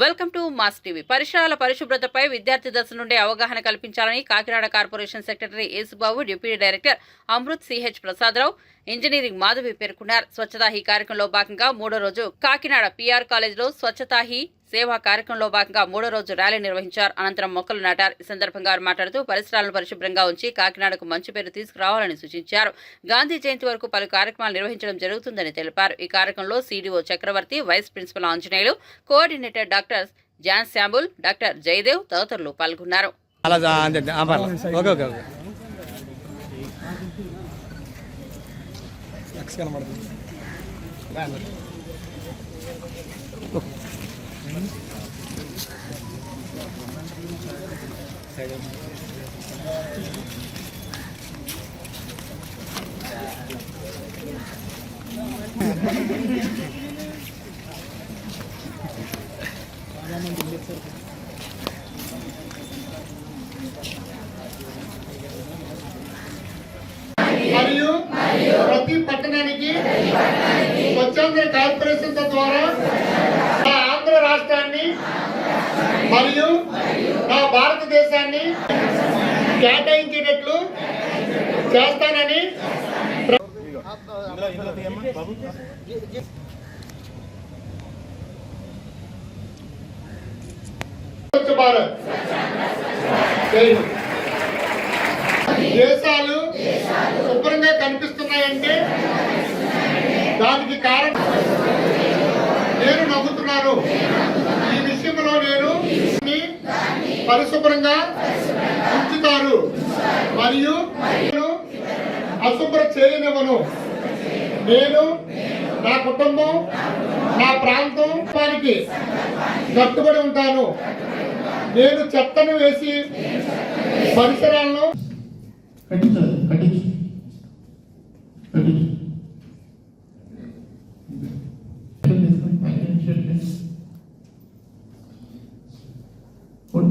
Welcome to mass TV. పరిసరాల పరిశుభ్రతపై విద్యార్థి దశ నుండి అవగాహన కల్పించాలని Kakinada corporation secretary Yesubabu deputy director Amrut CH Prasadarao engineering Madhavi పేర్కొన్నారు. స్వచ్ఛతా హీ కార్యక్రమంలో భాగంగా మూడో రోజు కాకినాడ పిఆర్ కాలేజీలో స్వచ్ఛతా హీ సేవా కార్యక్రమంలో భాగంగా మూడో రోజు ర్యాలీ నిర్వహించారు. అనంతరం మొక్కలు నాటారు. ఈ సందర్భంగా మాట్లాడుతూ పరిసరాలను పరిశుభ్రంగా ఉంచి కాకినాడకు మంచి పేరు తీసుకురావాలని సూచించారు. గాంధీ జయంతి వరకు పలు కార్యక్రమాలు నిర్వహించడం జరుగుతుందని తెలిపారు. ఈ కార్యక్రమంలో CDO Chakravarthi vice principal Anjaneyulu coordinator doctor John Samuel doctor Jayadev తదితరులు పాల్గొన్నారు. కనబడుతుంది. మరియు ప్రతి పట్టణానికి స్వచ్ఛాంధ్ర కార్పొరేషన్ ద్వారా నా ఆంధ్ర రాష్ట్రాన్ని మరియు నా భారతదేశాన్ని కేటాయించేటట్లు చేస్తానని దేశాలు శుభ్రంగా కనిపిస్తున్నాయంటే దానికి కారణం నేను నమ్ముతున్నాను ఈ విషయంలో నేను పరిశుభ్రంగా ఉంచుతారు. మరియు నేను అశుభ్ర చేయనివ్వను. నేను నా కుటుంబం నా ప్రాంతం వారికి కట్టుబడి ఉంటాను. నేను చెత్తను వేసి పరిసరాలను కట్టించు కట్టించు.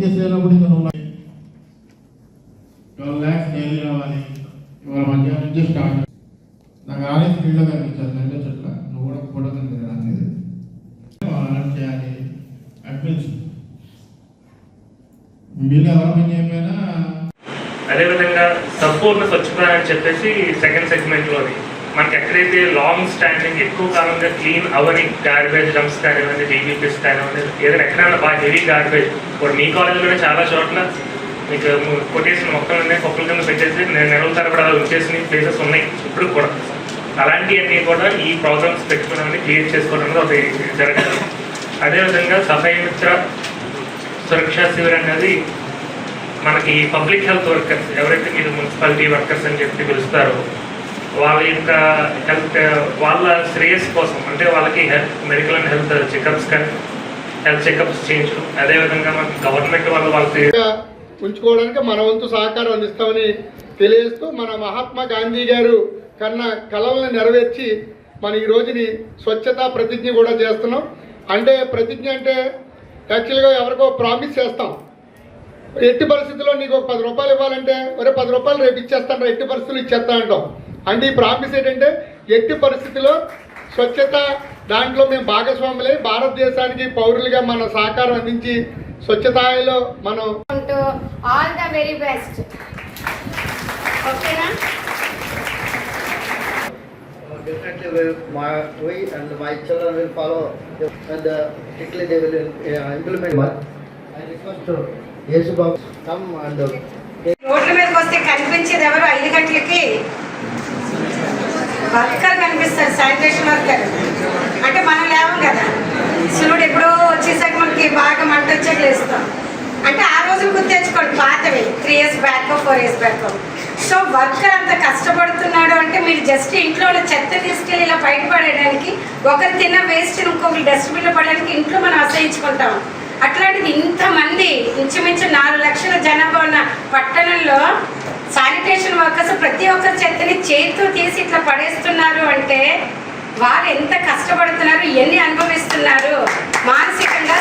పూర్తి చేసినప్పుడు ట్వెల్వ్ ల్యాక్స్ డైలీ రావాలి? ఇవాళ మధ్యాహ్నం నుంచి స్టార్ట్ నాకు ఆలయం ఫీల్డ్లో కనిపించాలి కనిపించట్ల నువ్వు కూడా ఫోటో కనిపించడానికి అలర్ట్ చేయాలి. అడ్మిన్స్ మీరు ఎవరు చేయకపోయినా అదేవిధంగా సంపూర్ణ స్వచ్ఛత అని చెప్పేసి సెకండ్ సెగ్మెంట్లోని మనకి ఎక్కడైతే లాంగ్ స్టాండింగ్ ఎక్కువ కాలంగా క్లీన్ అవని గార్బేజ్ డంప్స్ కానివ్వండి జీబీపీస్ కానివ్వండి ఏదైనా ఎక్కడైనా బాగా హెవీ గార్బేజ్ ఇప్పుడు మీ కాలేజీలోనే చాలా చోట్ల మీకు కొట్టేసిన మొక్కలు ఉన్నాయి కుక్కల కింద పెట్టేసి నేను నెలల తరబడి అలా ఉంచేసిన ప్లేసెస్ ఉన్నాయి ఇప్పుడు కూడా. అలాంటివన్నీ కూడా ఈ ప్రోగ్రామ్స్ పెట్టుకోవడానికి క్లియర్ చేసుకోవడం అనేది ఒకటి జరగాలి. అదేవిధంగా సఫాయి మిత్ర సురక్షా శిబిర్ అనేది మనకి పబ్లిక్ హెల్త్ వర్కర్స్ ఎవరైతే మీరు మున్సిపాలిటీ వర్కర్స్ అని చెప్పి పిలుస్తారో వాళ్ళ యొక్క హెల్త్ వాళ్ళ శ్రేయస్ కోసం అంటే వాళ్ళకి health medical and health checkups కానీ హెల్త్ చెకప్స్ చేయించడం. అదేవిధంగా మనకి గవర్నమెంట్ వాళ్ళు వాళ్ళకి ఉంచుకోవడానికి మన వంతు సహకారం అందిస్తామని తెలియజేస్తూ మన మహాత్మా గాంధీ గారు కన్నా కళలను నెరవేర్చి మన ఈ రోజుని స్వచ్ఛతా ప్రతిజ్ఞ కూడా చేస్తున్నాం. అంటే ప్రతిజ్ఞ అంటే యాక్చువల్గా ఎవరికో ప్రామిస్ చేస్తాం. ఎట్టి పరిస్థితుల్లో నీకు ఒక పది రూపాయలు ఇవ్వాలంటే ఒరే పది రూపాయలు రేపు ఇచ్చేస్తాను ఎట్టి పరిస్థితులు ఇచ్చేస్తా అంటాం. అంటే ఈ ప్రామిస్ ఏంటంటే ఎట్టి పరిస్థితిలో స్వచ్ఛత దాంట్లో మేము భాగస్వాములై భారతదేశానికి పౌరులుగా మన సహకారం అందించి స్వచ్ఛతాలో మనం all the very best. ఓకేనా Definitely, will my we and my children will follow, and uh, strictly they will uh, implement. I request to Yesu Babu come and uh, రోడ్ల మీదకి వస్తే కనిపించేది ఎవరు ఐదు గంటలకి వర్కర్ కనిపిస్తారు శానిటేషన్ వర్కర్ అంటే మనం లేవం కదా. సూర్యుడు ఎప్పుడో వచ్చేసాక మనకి బాగా మంట వచ్చాక లేస్తాం. అంటే ఆ రోజులు గుర్తు తెచ్చుకోండి పాతవి. Three years back four years back so worker అంత కష్టపడుతున్నాడు అంటే మీరు జస్ట్ ఇంట్లో ఉన్న చెత్త తీసుకెళ్ళి ఇలా బయట పడేయడానికి ఒకరు తిన్న వేస్ట్ ఇంకొకరు డస్ట్బిన్లో పడడానికి ఇంట్లో మనం అసహించుకుంటాం అట్లాంటిది ఇంతమంది ఇంచుమించు నాలుగు లక్షల జనాభా ఉన్న పట్టణంలో శానిటేషన్ వర్కర్స్ ప్రతి ఒక్కరి చెత్తని చేతితో తీసి ఇట్లా పడేస్తున్నారు అంటే వారు ఎంత కష్టపడుతున్నారు ఎన్ని అనుభవిస్తున్నారు? మానసికంగా